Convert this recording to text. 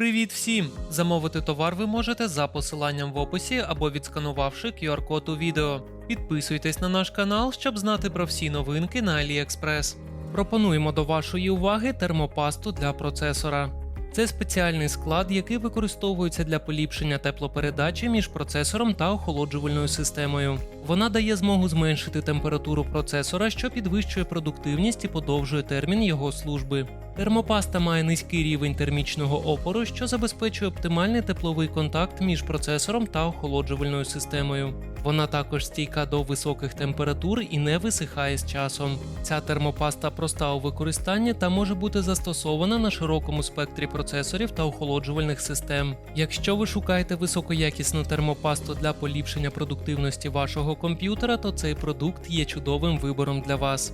Привіт всім! Замовити товар ви можете за посиланням в описі або відсканувавши QR-код у відео. Підписуйтесь на наш канал, щоб знати про всі новинки на AliExpress. Пропонуємо до вашої уваги термопасту для процесора. Це спеціальний склад, який використовується для поліпшення теплопередачі між процесором та охолоджувальною системою. Вона дає змогу зменшити температуру процесора, що підвищує продуктивність і подовжує термін його служби. Термопаста має низький рівень термічного опору, що забезпечує оптимальний тепловий контакт між процесором та охолоджувальною системою. Вона також стійка до високих температур і не висихає з часом. Ця термопаста проста у використанні та може бути застосована на широкому спектрі процесорів та охолоджувальних систем. Якщо ви шукаєте високоякісну термопасту для поліпшення продуктивності вашого комп'ютера, то цей продукт є чудовим вибором для вас.